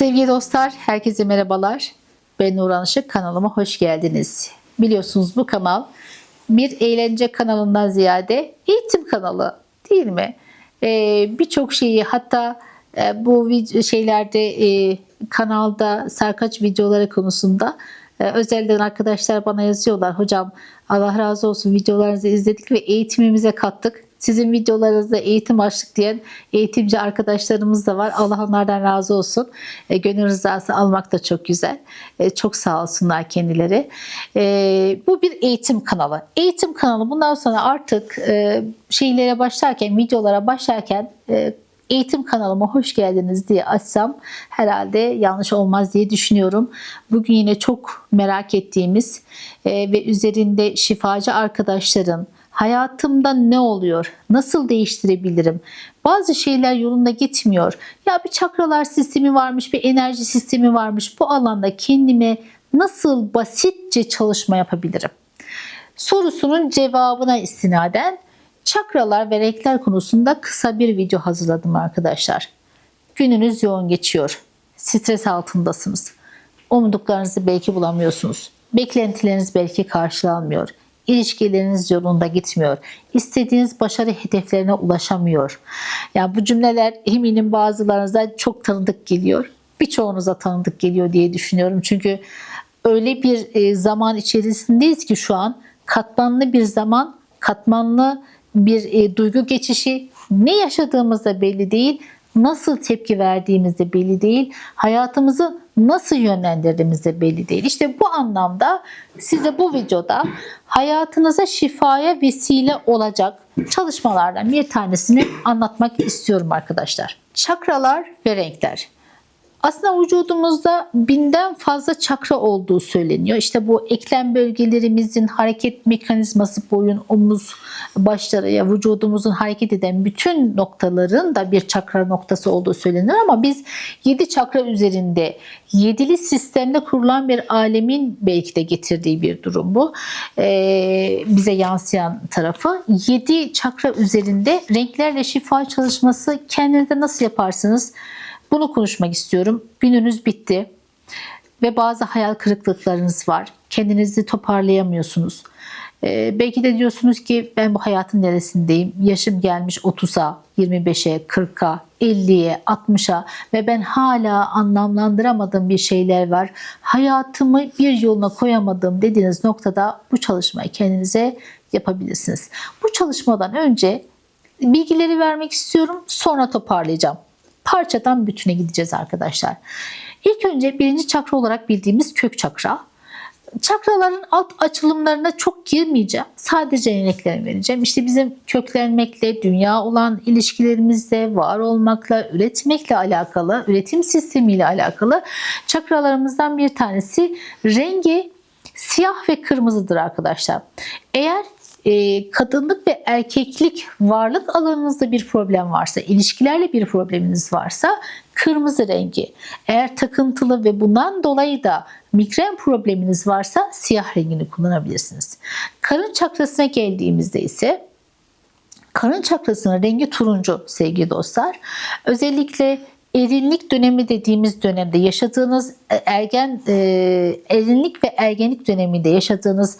Sevgili dostlar, herkese merhabalar. Ben Nurhan Işık, kanalıma hoş geldiniz. Biliyorsunuz bu kanal bir eğlence kanalından ziyade eğitim kanalı değil mi? Ee, Birçok şeyi hatta e, bu şeylerde e, kanalda sarkaç videoları konusunda e, özelden arkadaşlar bana yazıyorlar. Hocam Allah razı olsun videolarınızı izledik ve eğitimimize kattık. Sizin videolarınızda eğitim açtık diyen eğitimci arkadaşlarımız da var. Allah onlardan razı olsun. E, gönül rızası almak da çok güzel. E, çok sağ olsunlar kendileri. E, bu bir eğitim kanalı. Eğitim kanalı bundan sonra artık e, şeylere başlarken, videolara başlarken e, eğitim kanalıma hoş geldiniz diye açsam herhalde yanlış olmaz diye düşünüyorum. Bugün yine çok merak ettiğimiz e, ve üzerinde şifacı arkadaşların hayatımda ne oluyor? Nasıl değiştirebilirim? Bazı şeyler yolunda gitmiyor. Ya bir çakralar sistemi varmış, bir enerji sistemi varmış. Bu alanda kendime nasıl basitçe çalışma yapabilirim? Sorusunun cevabına istinaden çakralar ve renkler konusunda kısa bir video hazırladım arkadaşlar. Gününüz yoğun geçiyor. Stres altındasınız. Umduklarınızı belki bulamıyorsunuz. Beklentileriniz belki karşılanmıyor. İlişkileriniz yolunda gitmiyor. İstediğiniz başarı hedeflerine ulaşamıyor. Yani bu cümleler eminim bazılarınıza çok tanıdık geliyor. Birçoğunuza tanıdık geliyor diye düşünüyorum. Çünkü öyle bir e, zaman içerisindeyiz ki şu an katmanlı bir zaman, katmanlı bir e, duygu geçişi ne yaşadığımız da belli değil, nasıl tepki verdiğimiz de belli değil, hayatımızı nasıl yönlendirdiğimiz de belli değil. İşte bu anlamda size bu videoda hayatınıza şifaya vesile olacak çalışmalardan bir tanesini anlatmak istiyorum arkadaşlar. Çakralar ve renkler. Aslında vücudumuzda binden fazla çakra olduğu söyleniyor. İşte bu eklem bölgelerimizin hareket mekanizması, boyun, omuz başları ya vücudumuzun hareket eden bütün noktaların da bir çakra noktası olduğu söyleniyor ama biz 7 çakra üzerinde yedili sistemde kurulan bir alemin belki de getirdiği bir durum bu. Ee, bize yansıyan tarafı 7 çakra üzerinde renklerle şifa çalışması kendinize nasıl yaparsınız? Bunu konuşmak istiyorum. Gününüz bitti ve bazı hayal kırıklıklarınız var. Kendinizi toparlayamıyorsunuz. Ee, belki de diyorsunuz ki ben bu hayatın neresindeyim? Yaşım gelmiş 30'a, 25'e, 40'a, 50'ye, 60'a ve ben hala anlamlandıramadığım bir şeyler var. Hayatımı bir yoluna koyamadım dediğiniz noktada bu çalışmayı kendinize yapabilirsiniz. Bu çalışmadan önce bilgileri vermek istiyorum. Sonra toparlayacağım parçadan bütüne gideceğiz arkadaşlar. İlk önce birinci çakra olarak bildiğimiz kök çakra. Çakraların alt açılımlarına çok girmeyeceğim. Sadece örneklerini vereceğim. İşte bizim köklenmekle, dünya olan ilişkilerimizle, var olmakla, üretmekle alakalı, üretim sistemiyle alakalı çakralarımızdan bir tanesi rengi siyah ve kırmızıdır arkadaşlar. Eğer e, kadınlık ve erkeklik varlık alanınızda bir problem varsa, ilişkilerle bir probleminiz varsa kırmızı rengi. Eğer takıntılı ve bundan dolayı da migren probleminiz varsa siyah rengini kullanabilirsiniz. Karın çakrasına geldiğimizde ise karın çakrasının rengi turuncu sevgili dostlar. Özellikle erinlik dönemi dediğimiz dönemde yaşadığınız ergen e, erinlik ve ergenlik döneminde yaşadığınız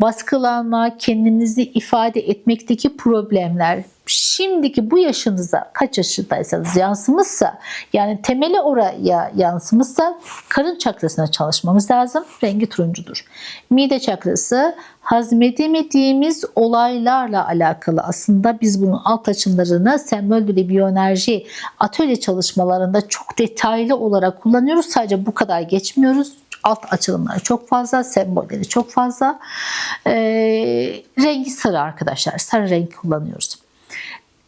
baskılanma, kendinizi ifade etmekteki problemler, şimdiki bu yaşınıza kaç yaşındaysanız yansımışsa yani temeli oraya yansımışsa karın çakrasına çalışmamız lazım. Rengi turuncudur. Mide çakrası hazmedemediğimiz olaylarla alakalı aslında biz bunun alt açımlarını semboldülü biyoenerji atölye çalışmalarında çok detaylı olarak kullanıyoruz. Sadece bu kadar geçmiyoruz alt açılımları çok fazla, sembolleri çok fazla. E, rengi sarı arkadaşlar. Sarı renk kullanıyoruz.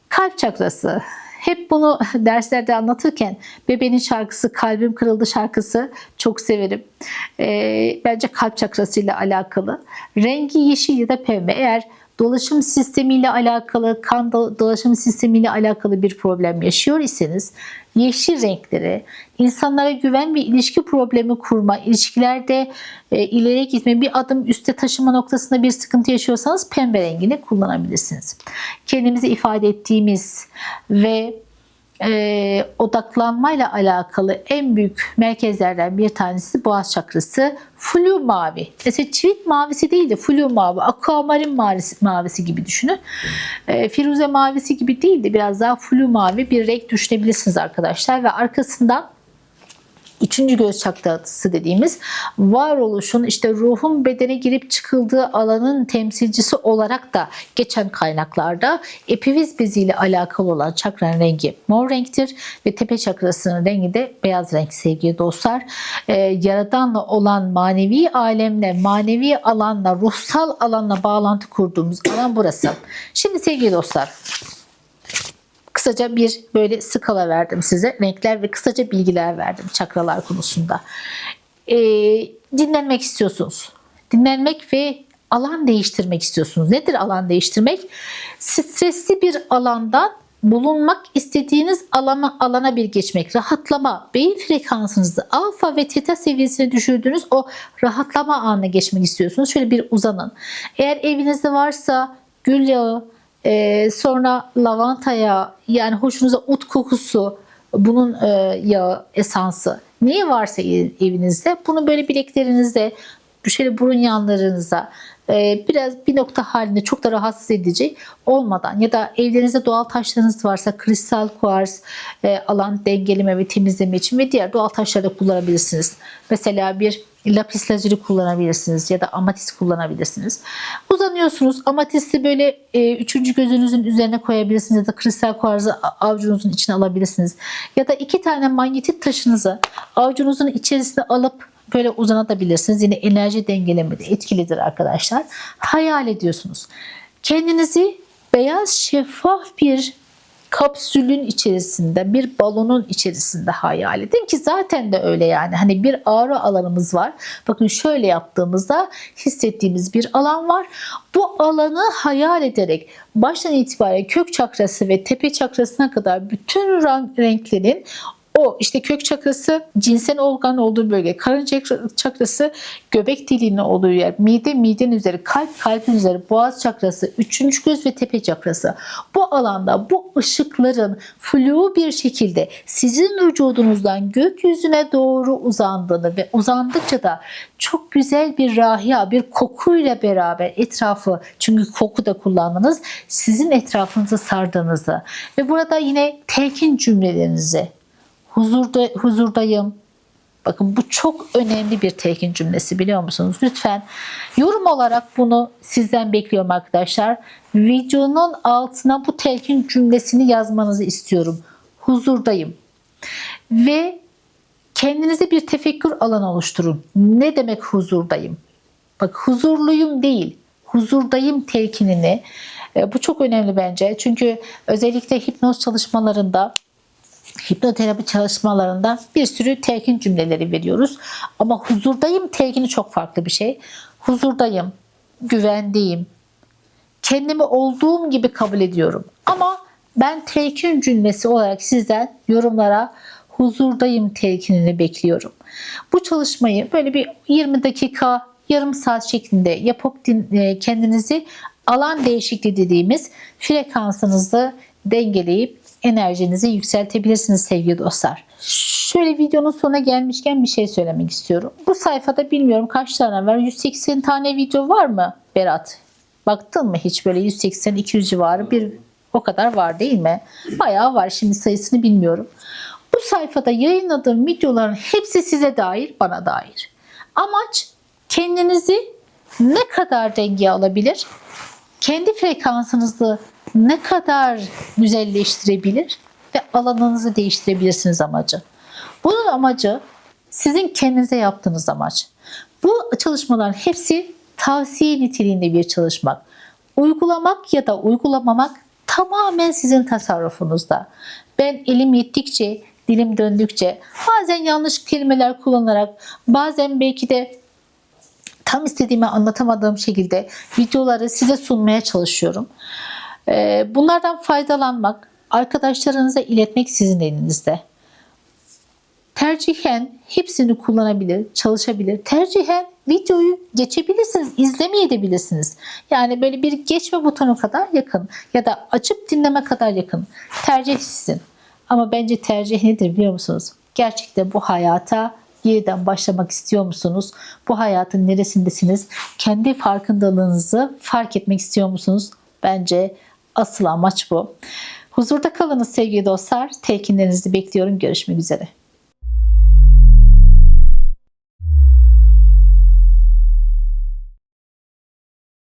Kalp çakrası. Hep bunu derslerde anlatırken bebeğin şarkısı Kalbim Kırıldı şarkısı çok severim. E, bence kalp çakrasıyla alakalı. Rengi yeşil ya da pembe. Eğer dolaşım sistemiyle alakalı, kan dolaşım sistemiyle alakalı bir problem yaşıyor iseniz yeşil renkleri, insanlara güven ve ilişki problemi kurma, ilişkilerde e, ileriye gitme, bir adım üste taşıma noktasında bir sıkıntı yaşıyorsanız pembe rengini kullanabilirsiniz. Kendimizi ifade ettiğimiz ve e, odaklanmayla alakalı en büyük merkezlerden bir tanesi boğaz çakrası. Flu mavi. Mesela çivit mavisi değil de flu mavi, aquamarin mavisi, mavisi gibi düşünün. E, firuze mavisi gibi değil de biraz daha flu mavi bir renk düşünebilirsiniz arkadaşlar. Ve arkasından Üçüncü göz çakrası dediğimiz varoluşun işte ruhun bedene girip çıkıldığı alanın temsilcisi olarak da geçen kaynaklarda epiviz beziyle alakalı olan çakranın rengi mor renktir ve tepe çakrasının rengi de beyaz renk sevgili dostlar. Ee, yaradanla olan manevi alemle, manevi alanla, ruhsal alanla bağlantı kurduğumuz alan burası. Şimdi sevgili dostlar kısaca bir böyle skala verdim size. Renkler ve kısaca bilgiler verdim çakralar konusunda. Ee, dinlenmek istiyorsunuz. Dinlenmek ve alan değiştirmek istiyorsunuz. Nedir alan değiştirmek? Stresli bir alandan bulunmak istediğiniz alana, alana bir geçmek, rahatlama, beyin frekansınızı alfa ve teta seviyesine düşürdüğünüz o rahatlama anına geçmek istiyorsunuz. Şöyle bir uzanın. Eğer evinizde varsa gül yağı, ee, sonra lavanta yağı yani hoşunuza ut kokusu bunun e, yağı esansı neyi varsa evinizde bunu böyle bileklerinizde şöyle burun yanlarınıza e, biraz bir nokta halinde çok da rahatsız edici olmadan ya da evlerinizde doğal taşlarınız varsa kristal kuars e, alan dengeleme ve temizleme için ve diğer doğal taşları da kullanabilirsiniz. Mesela bir lapis lazuli kullanabilirsiniz ya da amatist kullanabilirsiniz. Uzanıyorsunuz. Amatisti böyle e, üçüncü gözünüzün üzerine koyabilirsiniz ya da kristal kuarzı avucunuzun içine alabilirsiniz. Ya da iki tane manyetit taşınızı avucunuzun içerisine alıp böyle uzanabilirsiniz. Yine enerji dengelemede etkilidir arkadaşlar. Hayal ediyorsunuz. Kendinizi beyaz şeffaf bir kapsülün içerisinde, bir balonun içerisinde hayal edin ki zaten de öyle yani. Hani bir ağrı alanımız var. Bakın şöyle yaptığımızda hissettiğimiz bir alan var. Bu alanı hayal ederek baştan itibaren kök çakrası ve tepe çakrasına kadar bütün renklerin o işte kök çakrası cinsel organ olduğu bölge, karın çakrası göbek deliğinin olduğu yer, mide midenin üzeri, kalp kalbin üzeri, boğaz çakrası, üçüncü göz ve tepe çakrası. Bu alanda bu ışıkların flu bir şekilde sizin vücudunuzdan gökyüzüne doğru uzandığını ve uzandıkça da çok güzel bir rahya, bir kokuyla beraber etrafı çünkü koku da kullandınız sizin etrafınızı sardığınızı ve burada yine telkin cümlelerinizi huzurda, huzurdayım. Bakın bu çok önemli bir telkin cümlesi biliyor musunuz? Lütfen yorum olarak bunu sizden bekliyorum arkadaşlar. Videonun altına bu telkin cümlesini yazmanızı istiyorum. Huzurdayım. Ve kendinize bir tefekkür alanı oluşturun. Ne demek huzurdayım? Bak huzurluyum değil, huzurdayım telkinini. E, bu çok önemli bence. Çünkü özellikle hipnoz çalışmalarında hipnoterapi çalışmalarında bir sürü telkin cümleleri veriyoruz. Ama huzurdayım telkini çok farklı bir şey. Huzurdayım, güvendeyim, kendimi olduğum gibi kabul ediyorum. Ama ben telkin cümlesi olarak sizden yorumlara huzurdayım telkinini bekliyorum. Bu çalışmayı böyle bir 20 dakika, yarım saat şeklinde yapıp e, kendinizi alan değişikliği dediğimiz frekansınızı dengeleyip enerjinizi yükseltebilirsiniz sevgili dostlar. Şöyle videonun sonuna gelmişken bir şey söylemek istiyorum. Bu sayfada bilmiyorum kaç tane var. 180 tane video var mı Berat? Baktın mı hiç böyle 180-200 civarı bir o kadar var değil mi? Bayağı var şimdi sayısını bilmiyorum. Bu sayfada yayınladığım videoların hepsi size dair, bana dair. Amaç kendinizi ne kadar dengeye alabilir? Kendi frekansınızı ne kadar güzelleştirebilir ve alanınızı değiştirebilirsiniz amacı. Bunun amacı sizin kendinize yaptığınız amaç. Bu çalışmaların hepsi tavsiye niteliğinde bir çalışmak. Uygulamak ya da uygulamamak tamamen sizin tasarrufunuzda. Ben elim yettikçe, dilim döndükçe, bazen yanlış kelimeler kullanarak, bazen belki de tam istediğimi anlatamadığım şekilde videoları size sunmaya çalışıyorum. Ee, bunlardan faydalanmak, arkadaşlarınıza iletmek sizin elinizde. Tercihen hepsini kullanabilir, çalışabilir. Tercihen videoyu geçebilirsiniz, izlemeyebilirsiniz. Yani böyle bir geçme butonu kadar yakın ya da açıp dinleme kadar yakın. Tercih sizin. Ama bence tercih nedir biliyor musunuz? Gerçekten bu hayata yeniden başlamak istiyor musunuz? Bu hayatın neresindesiniz? Kendi farkındalığınızı fark etmek istiyor musunuz? Bence Asıl amaç bu. Huzurda kalınız sevgili dostlar. Telkinlerinizi bekliyorum. Görüşmek üzere.